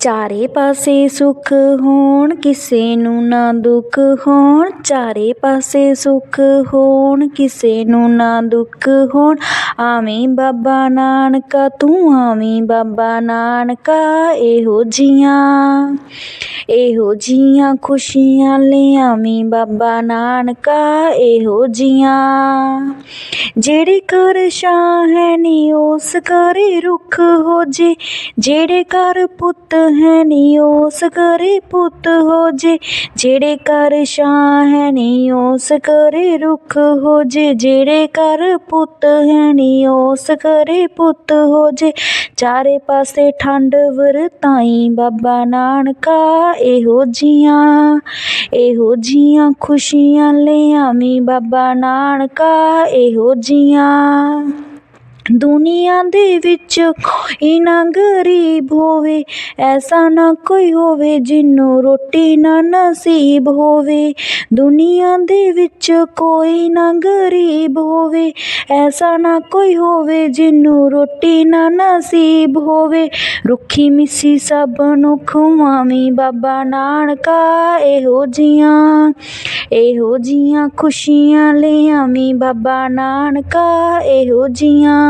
ਚਾਰੇ ਪਾਸੇ ਸੁੱਖ ਹੋਣ, ਕਿਸੇ ਨੂੰ ਨਾ ਦੁੱਖ ਹੋਣ। ਚਾਰੇ ਪਾਸੇ ਸੁੱਖ ਹੋਣ, ਕਿਸੇ ਨੂੰ ਨਾ ਦੁੱਖ ਹੋਣ। ਆਵੇਂ ਬਾਬਾ ਨਾਨਕਾ, ਤੂੰ ਆਵੇਂ ਬਾਬਾ ਨਾਨਕਾ, ਇਹੋ ਜੀਆਂ ਇਹੋ ਜੀਆਂ ਖੁਸ਼ੀਆਂ ਲਿਆਵੀਂ ਬਾਬਾ ਨਾਨਕਾ, ਇਹੋ ਜੀਆਂ। ਜਿਹੜੇ ਘਰ ਛਾਂ ਹੈ ਨੀ, ਉਸ ਘਰੇ ਰੁੱਖ ਹੋ ਜੇ। ਜਿਹੜੇ ਘਰ ਪੁੱਤ ਹੈ ਨੀ ਉਸ ਘਰੇ ਪੁੱਤ ਹੋ ਜੇ, ਜਿਹੜੇ ਘਰ ਛਾਂ ਹੈ ਨੀ ਉਸ ਘਰੇ ਰੁੱਖ ਹੋ ਜੇ, ਜਿਹੜੇ ਘਰ ਪੁੱਤ ਹੈ ਨੀ ਉਸ ਘਰੇ ਪੁੱਤ ਹੋ ਜੇ। ਚਾਰੇ ਪਾਸੇ ਠੰਡ ਵਰਤਾਈ ਬਾਬਾ ਨਾਨਕਾ, ਇਹੋ ਜੀਆਂ ਇਹੋ ਜੀਆਂ ਖੁਸ਼ੀਆਂ ਲਿਆਵੀਂ ਬਾਬਾ ਨਾਨਕਾ, ਇਹੋ ਜੀਆਂ। ਦੁਨੀਆ ਦੇ ਵਿੱਚ ਕੋਈ ਨਾ ਗਰੀਬ ਹੋਵੇ, ਐਸਾ ਨਾ ਕੋਈ ਹੋਵੇ ਜਿਹਨੂੰ ਰੋਟੀ ਨਾ ਨਸੀਬ ਹੋਵੇ। ਦੁਨੀਆ ਦੇ ਵਿੱਚ ਕੋਈ ਨਾ ਗਰੀਬ ਹੋਵੇ, ਐਸਾ ਨਾ ਕੋਈ ਹੋਵੇ ਜਿਹਨੂੰ ਰੋਟੀ ਨਾ ਨਸੀਬ ਹੋਵੇ। ਰੁੱਖੀ ਮਿੱਸੀ ਸਭ ਨੂੰ ਖਵਾਵੀਂ ਬਾਬਾ ਨਾਨਕਾ ਇਹੋ ਜੀਆਂ ਇਹੋ ਜੀਆਂ ਖੁਸ਼ੀਆਂ ਲਿਆਵੀਂ ਬਾਬਾ ਨਾਨਕਾ ਇਹੋ ਜੀਆਂ।